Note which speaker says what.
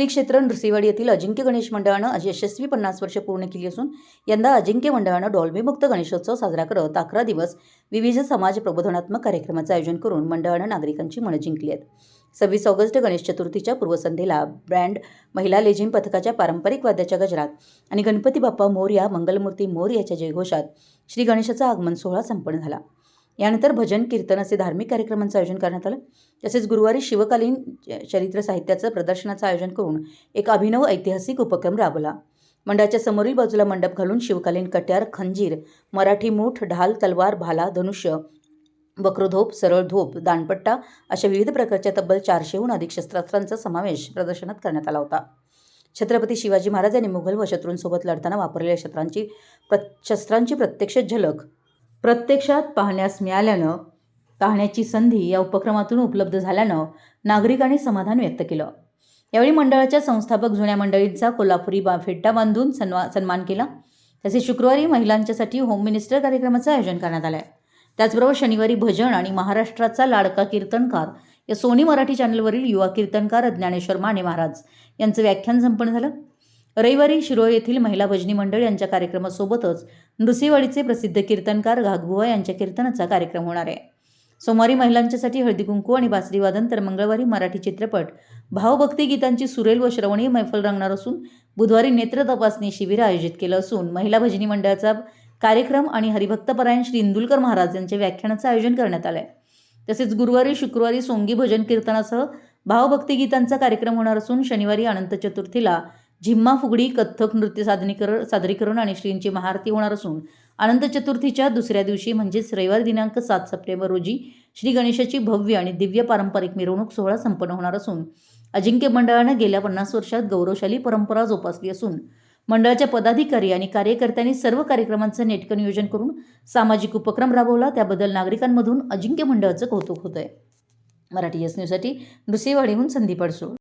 Speaker 1: श्री क्षेत्र नृसिवाडी येथील अजिंक्य गणेश मंडळानं आज यशस्वी पन्नास वर्ष पूर्ण केली असून यंदा अजिंक्य मंडळानं डॉल्बीमुक्त गणेशोत्सव साजरा करत अकरा दिवस विविध समाज प्रबोधनात्मक कार्यक्रमाचं आयोजन करून मंडळानं नागरिकांची मनं जिंकली आहेत. सव्वीस ऑगस्ट गणेश चतुर्थीच्या पूर्वसंध्येला ब्रँड महिला लेझिम पथकाच्या पारंपरिक वाद्याच्या गजरात आणि गणपती बाप्पा मोर्या मंगलमूर्ती मोर याच्या जयघोषात श्री गणेशाचा आगमन सोहळा संपन्न झाला. यानंतर भजन कीर्तन असे धार्मिक कार्यक्रमांचं आयोजन करण्यात आलं. तसेच गुरुवारी शिवकालीन चरित्र साहित्याचं प्रदर्शनाचं आयोजन करून एक अभिनव ऐतिहासिक उपक्रम राबवला. मंडळाच्या समोरील बाजूला मंडप घालून शिवकालीन कट्यार खंजीर मराठी मूठ ढाल तलवार भाला धनुष्य वक्रधोप सरळ धोप दानपट्टा अशा विविध प्रकारच्या तब्बल चारशेहून अधिक शस्त्रास्त्रांचा समावेश प्रदर्शनात करण्यात आला होता. छत्रपती शिवाजी महाराज यांनी मुघल व शत्रूंसोबत लढताना वापरलेल्या शस्त्रांची प्र शस्त्रांची प्रत्यक्ष झलक प्रत्यक्षात पाहण्यास मिळाल्यानं पाहण्याची संधी या उपक्रमातून उपलब्ध झाल्यानं नागरिकांनी समाधान व्यक्त केलं. यावेळी मंडळाच्या संस्थापक जुन्या मंडळींचा कोल्हापुरी बा फेट्टा बांधून सन्मा सन्मान केला. तसेच शुक्रवारी महिलांच्यासाठी होम मिनिस्टर कार्यक्रमाचं आयोजन करण्यात आलं आहे त्याचबरोबर शनिवारी भजन आणि महाराष्ट्राचा लाडका कीर्तनकार या सोनी मराठी चॅनलवरील युवा कीर्तनकार ज्ञानेश्वर माने महाराज यांचं व्याख्यान संपन्न झालं. रविवारी शिरोळ येथील महिला भजनी मंडळ यांच्या कार्यक्रमासोबतच नृसिवाडीचे प्रसिद्ध कीर्तनकार घागबुवा यांच्या कीर्तनाचा कार्यक्रम होणार आहे. सोमवारी महिलांच्यासाठी हळदी कुंकू आणि बासरीवादन तर मंगळवारी मराठी चित्रपट भावभक्ती गीतांची सुरेल व श्रवणीय मैफल रंगणार असून बुधवारी नेत्र तपासणी शिबिर आयोजित केलं असून महिला भजनी मंडळाचा कार्यक्रम आणि हरिभक्तपरायण श्री इंदुलकर महाराज यांच्या व्याख्यानाचं आयोजन करण्यात आलं आहे तसेच गुरुवारी शुक्रवारी सोंगी भजन कीर्तनासह भावभक्ती गीतांचा कार्यक्रम होणार असून शनिवारी अनंत चतुर्थीला झिम्मा फुगडी कथ्थक नृत्य सादरीकरण सादरीकरण आणि श्रींची महाआरती होणार असून अनंत चतुर्थीच्या दुसऱ्या दिवशी म्हणजेच रविवार दिनांक सात सप्टेंबर रोजी श्री गणेशाची भव्य आणि दिव्य पारंपरिक मिरवणूक सोहळा संपन्न होणार असून अजिंक्य मंडळानं गेल्या पन्नास वर्षात गौरवशाली परंपरा जोपासली असून मंडळाच्या पदाधिकारी आणि कार्यकर्त्यांनी सर्व कार्यक्रमांचं नेटकं नियोजन करून सामाजिक उपक्रम राबवला. त्याबद्दल नागरिकांमधून अजिंक्य मंडळाचं कौतुक होतं आहे मराठी एस न्यूजसाठी नृसिंहवाडीहून संदीप अडसूळ.